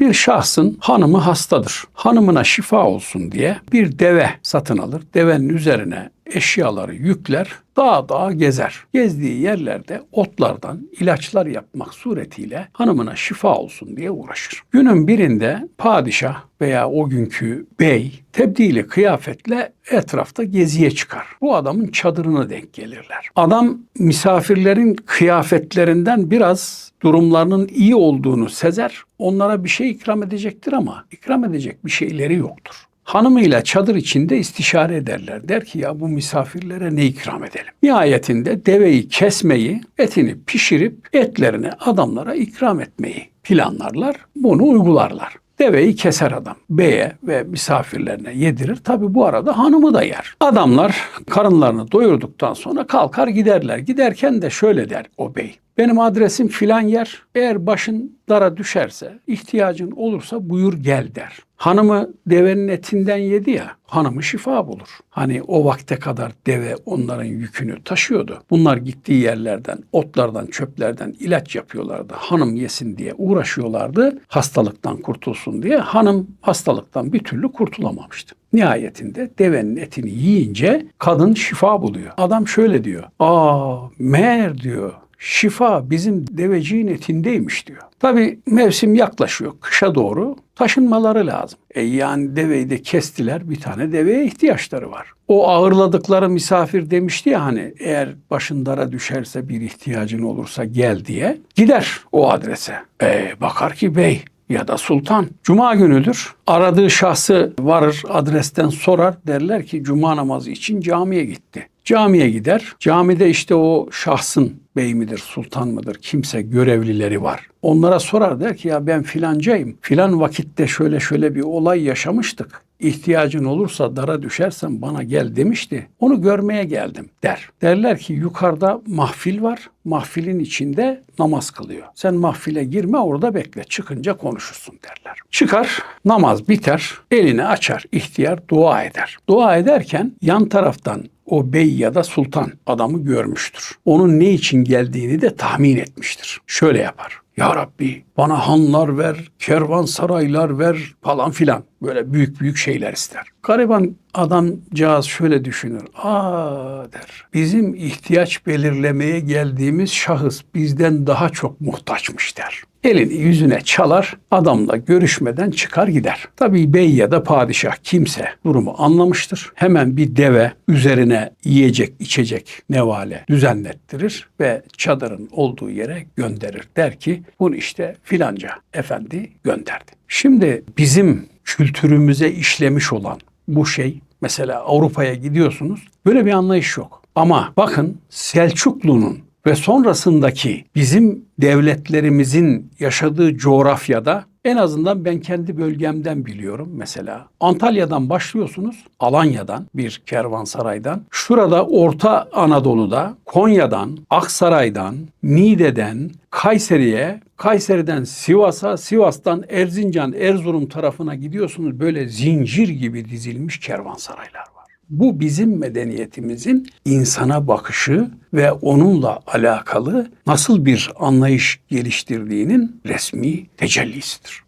Bir şahsın hanımı hastadır. Hanımına şifa olsun diye bir deve satın alır. Devenin üzerine eşyaları yükler, dağ dağ gezer. Gezdiği yerlerde otlardan ilaçlar yapmak suretiyle hanımına şifa olsun diye uğraşır. Günün birinde padişah veya o günkü bey tebdili kıyafetle etrafta geziye çıkar. Bu adamın çadırına denk gelirler. Adam misafirlerin kıyafetlerinden biraz durumlarının iyi olduğunu sezer. Onlara bir şey ikram edecektir ama ikram edecek bir şeyleri yoktur. Hanımıyla çadır içinde istişare ederler. Der ki ya bu misafirlere ne ikram edelim? Nihayetinde deveyi kesmeyi, etini pişirip etlerini adamlara ikram etmeyi planlarlar. Bunu uygularlar. Deveyi keser adam. Beye ve misafirlerine yedirir. Tabi bu arada hanımı da yer. Adamlar karınlarını doyurduktan sonra kalkar giderler. Giderken de şöyle der o bey. Benim adresim filan yer. Eğer başın dara düşerse, ihtiyacın olursa buyur gel der. Hanımı devenin etinden yedi ya, hanımı şifa bulur. Hani o vakte kadar deve onların yükünü taşıyordu. Bunlar gittiği yerlerden, otlardan, çöplerden ilaç yapıyorlardı. Hanım yesin diye uğraşıyorlardı. Hastalıktan kurtulsun diye. Hanım hastalıktan bir türlü kurtulamamıştı. Nihayetinde devenin etini yiyince kadın şifa buluyor. Adam şöyle diyor. Aa meğer diyor şifa bizim deveciğin etindeymiş diyor. Tabi mevsim yaklaşıyor kışa doğru taşınmaları lazım. E yani deveyi de kestiler bir tane deveye ihtiyaçları var. O ağırladıkları misafir demişti ya hani eğer başın dara düşerse bir ihtiyacın olursa gel diye. Gider o adrese. E bakar ki bey ya da sultan. Cuma günüdür. Aradığı şahsı varır adresten sorar. Derler ki cuma namazı için camiye gitti. Camiye gider. Camide işte o şahsın bey midir, sultan mıdır, kimse görevlileri var. Onlara sorar der ki ya ben filancayım. Filan vakitte şöyle şöyle bir olay yaşamıştık. İhtiyacın olursa dara düşersen bana gel demişti. Onu görmeye geldim der. Derler ki yukarıda mahfil var. Mahfilin içinde namaz kılıyor. Sen mahfile girme orada bekle. Çıkınca konuşursun derler. Çıkar, namaz biter, elini açar, ihtiyar dua eder. Dua ederken yan taraftan o bey ya da sultan adamı görmüştür. Onun ne için geldiğini de tahmin etmiştir. Şöyle yapar. Ya Rabbi bana hanlar ver, kervansaraylar ver falan filan. Böyle büyük büyük şeyler ister. Gariban adamcağız şöyle düşünür. Aa der. Bizim ihtiyaç belirlemeye geldiğimiz şahıs bizden daha çok muhtaçmış der. Elini yüzüne çalar, adamla görüşmeden çıkar gider. Tabii bey ya da padişah kimse durumu anlamıştır. Hemen bir deve üzerine yiyecek, içecek nevale düzenlettirir ve çadırın olduğu yere gönderir. Der ki bunu işte filanca efendi gönderdi. Şimdi bizim kültürümüze işlemiş olan bu şey mesela Avrupa'ya gidiyorsunuz böyle bir anlayış yok. Ama bakın Selçuklu'nun ve sonrasındaki bizim devletlerimizin yaşadığı coğrafyada en azından ben kendi bölgemden biliyorum mesela. Antalya'dan başlıyorsunuz, Alanya'dan bir kervansaraydan. Şurada Orta Anadolu'da Konya'dan, Aksaray'dan, Niğde'den, Kayseri'ye, Kayseri'den Sivas'a, Sivas'tan Erzincan, Erzurum tarafına gidiyorsunuz. Böyle zincir gibi dizilmiş kervansaraylar var. Bu bizim medeniyetimizin insana bakışı ve onunla alakalı nasıl bir anlayış geliştirdiğinin resmi tecellisidir.